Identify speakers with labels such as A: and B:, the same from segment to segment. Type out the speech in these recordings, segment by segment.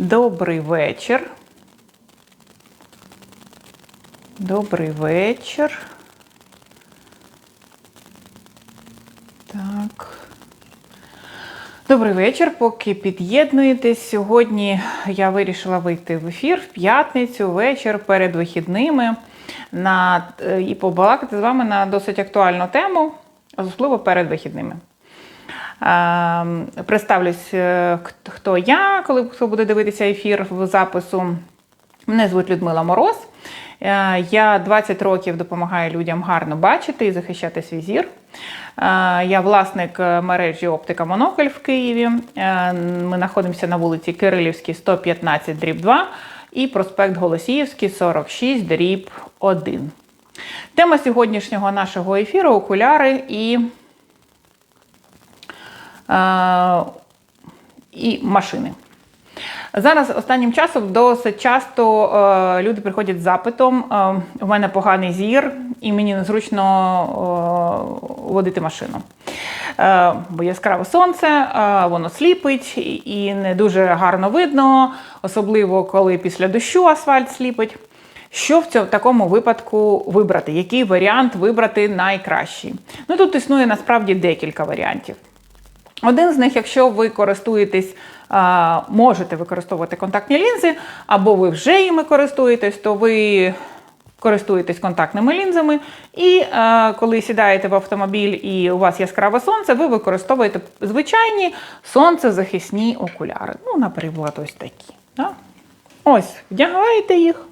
A: Добрий вечір. Добрий вечір. Так. Добрий вечір. Поки під'єднуєтесь. Сьогодні я вирішила вийти в ефір в п'ятницю, вечір перед вихідними на, е, і побалакати з вами на досить актуальну тему, особливо перед вихідними. Е, Представлюсь, е, хто я, коли хто буде дивитися ефір в запису. Мене звуть Людмила Мороз. Е, Я 20 років допомагаю людям гарно бачити і захищати свій зір. Е, Я власник мережі Оптика Монокль в Києві. Ми знаходимося на вулиці Кирилівській, 115 дріб 2 і проспект Голосіївський, 46 дріб 1. Тема сьогоднішнього нашого ефіру окуляри і і машини. Зараз останнім часом досить часто е, люди приходять з запитом: е, у мене поганий зір, і мені незручно е, водити машину. Е, бо яскраве сонце, е, воно сліпить і- не дуже гарно видно, особливо коли після дощу асфальт сліпить. Що в цьому такому випадку вибрати? Який варіант вибрати найкращий? Ну тут існує насправді декілька варіантів. Один з них, якщо ви користуєтесь, можете використовувати контактні лінзи, або ви вже їми користуєтесь, то ви користуєтесь контактними лінзами, і коли сідаєте в автомобіль і у вас яскраве сонце, ви використовуєте звичайні сонцезахисні окуляри. Ну, наприклад, ось такі. Да? Ось, вдягаєте їх.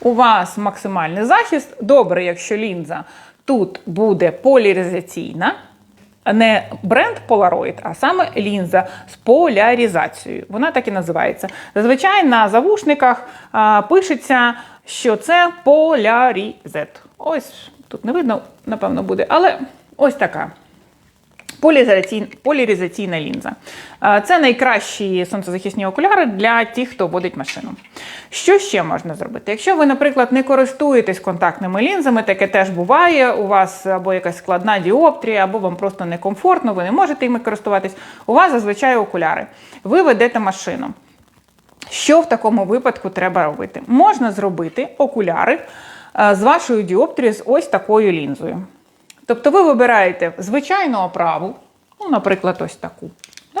A: У вас максимальний захист. Добре, якщо лінза тут буде поляризаційна, не бренд Polaroid, а саме лінза з поляризацією. Вона так і називається. Зазвичай на завушниках а, пишеться, що це полярізет. Ось тут не видно, напевно, буде, але ось така. Поляризаційна лінза. Е, Це найкращі сонцезахисні окуляри для тих, хто водить машину. Що ще можна зробити? Якщо ви, наприклад, не користуєтесь контактними лінзами, таке теж буває. У вас або якась складна діоптрія, або вам просто некомфортно, ви не можете іми користуватись. У вас зазвичай окуляри. Ви ведете машину. Що в такому випадку треба робити? Можна зробити окуляри е, з вашою діоптрією з ось такою лінзою. Тобто ви вибираєте звичайну оправу, ну, наприклад, ось таку. Да?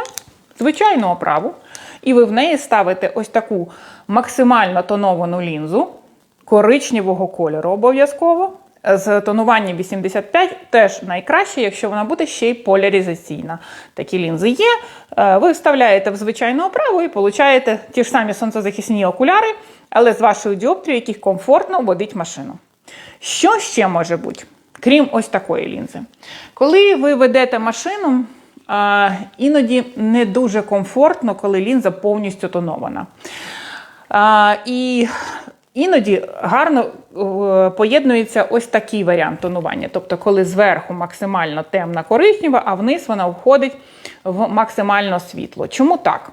A: Звичайну оправу, і ви в неї ставите ось таку максимально тоновану лінзу коричневого кольору обов'язково. З тонуванням 85 теж найкраще, якщо вона буде ще й поляризаційна. Такі лінзи є. Е, Ви вставляєте в звичайну оправу і получаєте ті ж самі сонцезахисні окуляри, але з вашою діоптрією, яких комфортно водить машину. Що ще може бути, крім ось такої лінзи? Коли ви ведете машину, іноді не дуже комфортно, коли лінза повністю тонована. І іноді гарно поєднується ось такий варіант тонування. Тобто, коли зверху максимально темна коричнева, а вниз вона входить в максимально світло. Чому так?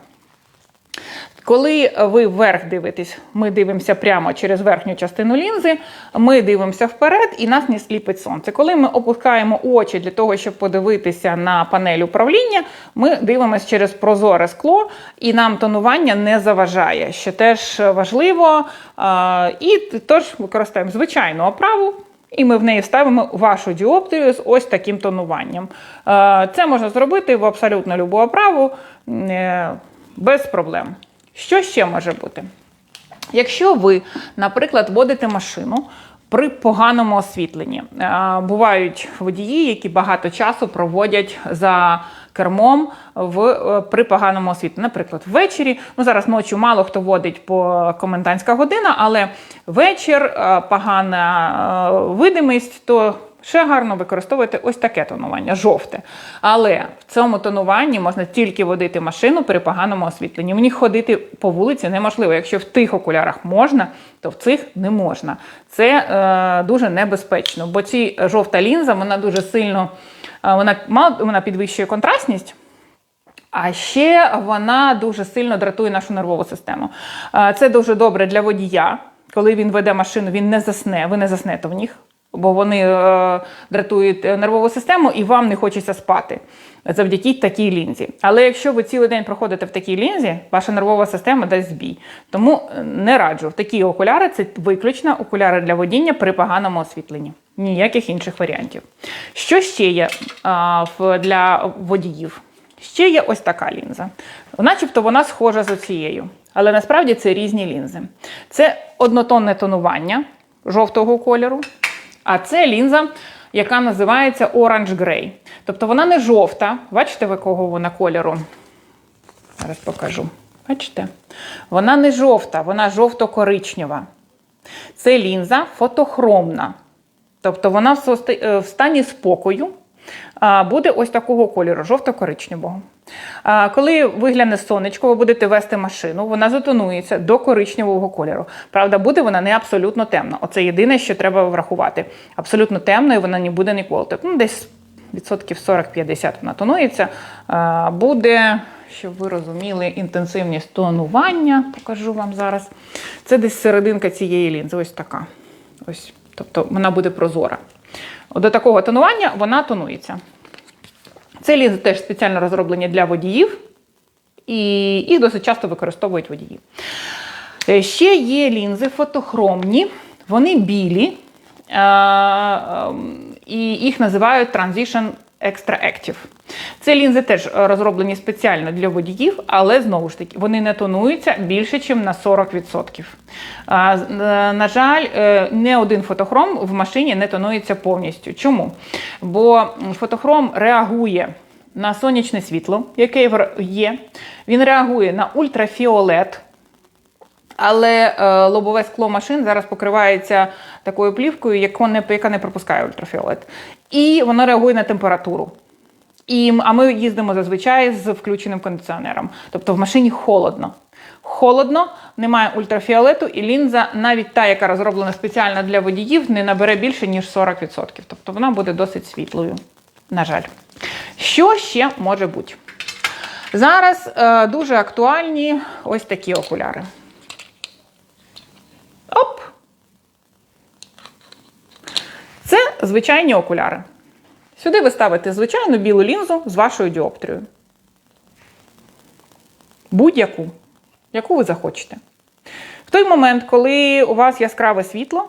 A: Коли ви вверх дивитесь, ми дивимося прямо через верхню частину лінзи, ми дивимося вперед і нас не сліпить сонце. Коли ми опускаємо очі для того, щоб подивитися на панель управління, ми дивимося через прозоре скло, і нам тонування не заважає, що теж важливо. І тож використаємо звичайну оправу. І ми в неї вставимо вашу діоптрію з ось таким тонуванням. Це можна зробити в абсолютно любу оправу е, без проблем. Що ще може бути? Якщо ви, наприклад, водите машину при поганому освітленні, бувають водії, які багато часу проводять за кермом в, е, при поганому освітленні. Наприклад, ввечері, ну зараз ночі мало хто водить по комендантська година, але вечір, е, погана е, видимість, то ще гарно використовувати ось таке тонування, жовте. Але в цьому тонуванні можна тільки водити машину при поганому освітленні. В них ходити по вулиці неможливо. Якщо в тих окулярах можна, то в цих не можна. Це е, дуже небезпечно, бо ці жовта лінза вона дуже сильно е, вона, вона підвищує контрастність. А ще вона дуже сильно дратує нашу нервову систему. Е, Це дуже добре для водія. Коли він веде машину, він не засне, ви не заснете в них. Бо вони е, дратують е, нервову систему і вам не хочеться спати завдяки такій лінзі. Але якщо ви цілий день проходите в такій лінзі, ваша нервова система дасть збій. Тому е, не раджу. Такі окуляри це виключно окуляри для водіння при поганому освітленні. Ніяких інших варіантів. Що ще є а, для водіїв? Ще є ось така лінза. Начебто вона схожа з цією, але насправді це різні лінзи. Це однотонне тонування жовтого кольору, а це лінза, яка називається Orange Grey. Тобто вона не жовта. Бачите, в якого вона кольору? Зараз покажу. Бачите? Вона не жовта, вона жовто-коричнева. Це лінза фотохромна. Тобто вона в е, стані спокою буде ось такого кольору, жовто-коричневого. Коли вигляне сонечко, ви будете вести машину, вона затонується до коричневого кольору. Правда, буде вона не абсолютно темна. Оце єдине, що треба врахувати. Абсолютно темною вона не буде ніколи. Тобто, ну, десь відсотків 40-50 вона тонується. Буде, щоб ви розуміли, інтенсивність тонування. Покажу вам зараз. Це десь серединка цієї лінзи. Ось така. Ось. Тобто вона буде прозора. До такого тонування вона тонується. Це лінзи теж спеціально розроблені для водіїв, і їх досить часто використовують водії. Е, Ще є лінзи фотохромні, вони білі, ем, і їх називають Transition Extra Active. Це лінзи теж е, розроблені спеціально для водіїв, але знову ж таки вони не тонуються більше, ніж на 40%. А, з- е, На жаль, е, не один фотохром в машині не тонується повністю. Чому? Бо фотохром реагує на сонячне світло, яке є. Він реагує на ультрафіолет. Але е, лобове скло машин зараз покривається такою плівкою, яку не, яка не пропускає ультрафіолет. І воно реагує на температуру. І, а ми їздимо зазвичай з включеним кондиціонером. Тобто в машині холодно. Холодно, немає ультрафіолету, і лінза, навіть та, яка розроблена спеціально для водіїв, не набере більше, ніж 40%. Тобто вона буде досить світлою. На жаль. Що ще може бути? Зараз е, дуже актуальні ось такі окуляри. Оп! Це звичайні окуляри. Сюди ви ставите звичайну білу лінзу з вашою діоптрією. Будь-яку, яку ви захочете. В той момент, коли у вас яскраве світло,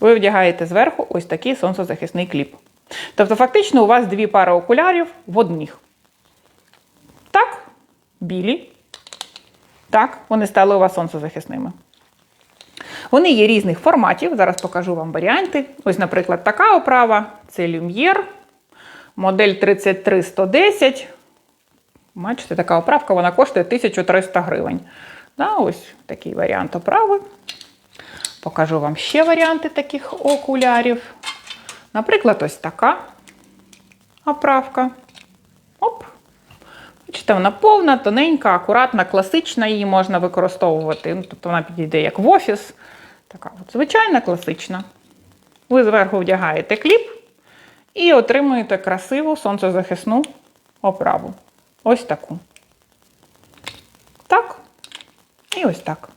A: ви вдягаєте зверху ось такий сонцезахисний кліп. Тобто, фактично, у вас дві пари окулярів в одних. Так, білі. Так, вони стали у вас сонцезахисними. Вони є різних форматів. Зараз покажу вам варіанти. Ось, наприклад, така оправа це Lumiere, модель 33110. Бачите, така оправка вона коштує 1300 гривень. Да, ось такий варіант оправи. Покажу вам ще варіанти таких окулярів. Наприклад, ось така оправка. Оп. Бачите, вона повна, тоненька, акуратна, класична, її можна використовувати. Ну, тобто вона підійде як в офіс. Така от звичайна, класична. Ви зверху вдягаєте кліп і отримуєте красиву сонцезахисну оправу. Ось таку. Так. І ось так.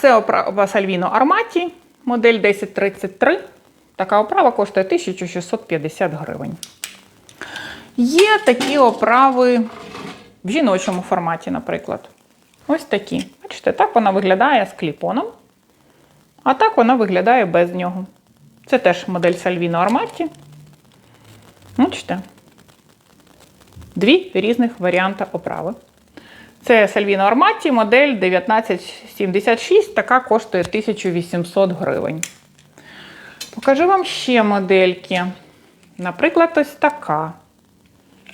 A: Це оправа Salvino Armati, модель 1033. Така оправа коштує 1650 гривень. Є такі оправи в жіночому форматі, наприклад. Ось такі. Бачите, так вона виглядає з кліпоном, а так вона виглядає без нього. Це теж модель Salvino Armati. Бачите? Дві різних варіанти оправи. Це Salvino Armati, модель 1976, така коштує 1800 гривень. Покажу вам ще модельки. Наприклад, ось така.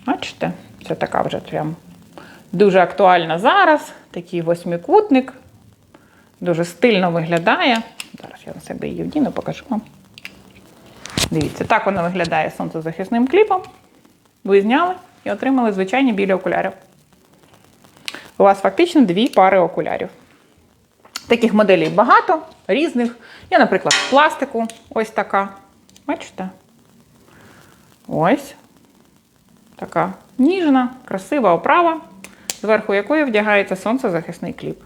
A: Бачите? Це така вже прям дуже актуальна зараз. Такий восьмикутник. Дуже стильно виглядає. Зараз я на себе її вдіну, покажу вам. Дивіться, так вона виглядає сонцезахисним кліпом. Ви зняли і отримали звичайні білі окуляри. У вас фактично дві пари окулярів. Таких моделей багато, різних. Є, наприклад, пластику, ось така. Бачите? Ось. Така ніжна, красива оправа, зверху якої вдягається сонцезахисний кліп.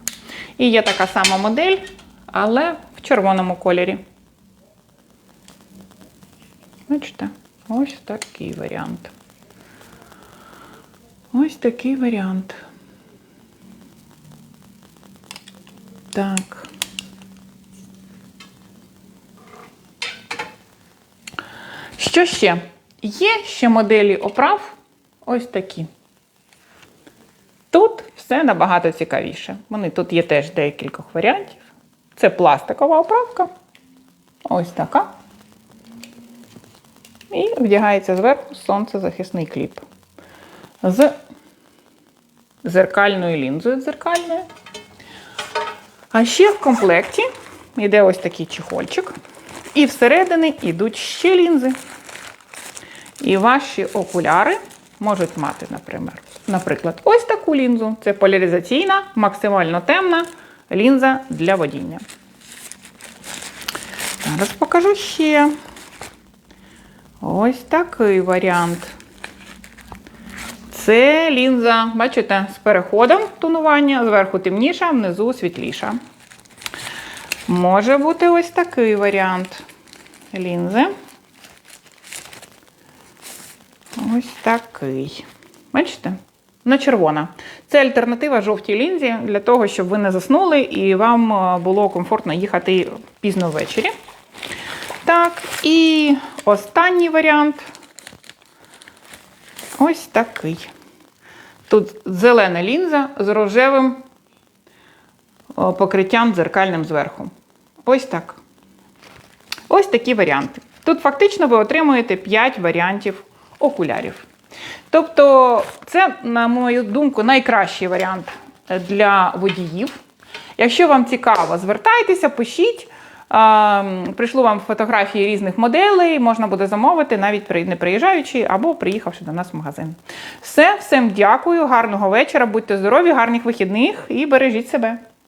A: І є така сама модель, але в червоному кольорі. Бачите, ось такий варіант. Ось такий варіант. Так. Що ще? Є ще моделі оправ ось такі. Тут все набагато цікавіше. Вони тут є теж декількох варіантів. Це пластикова оправка. Ось така. І вдягається зверху сонцезахисний кліп. З зеркальною лінзою дзеркальною. А ще в комплекті йде ось такий чехольчик. І всередині йдуть ще лінзи. І ваші окуляри можуть мати, наприклад, наприклад, ось таку лінзу. Це поляризаційна, максимально темна лінза для водіння. Зараз покажу ще. Ось такий варіант. Це лінза, бачите, з переходом тонування, зверху темніша, внизу світліша. Може бути ось такий варіант лінзи. Ось такий. Бачите? На червона. Це альтернатива жовтій лінзі для того, щоб ви не заснули і вам е, було комфортно їхати пізно ввечері. Так, і останній варіант. Ось такий. Тут зелена лінза з рожевим покриттям дзеркальним зверху. Ось так. Ось такі варіанти. Тут фактично ви отримуєте 5 варіантів окулярів. Тобто, це, на мою думку, найкращий варіант для водіїв. Якщо вам цікаво, звертайтеся, пишіть. Прийшло вам фотографії різних моделей, можна буде замовити, навіть не приїжджаючи або приїхавши до нас в магазин. Все, всім дякую, гарного вечора, будьте здорові, гарних вихідних і бережіть себе.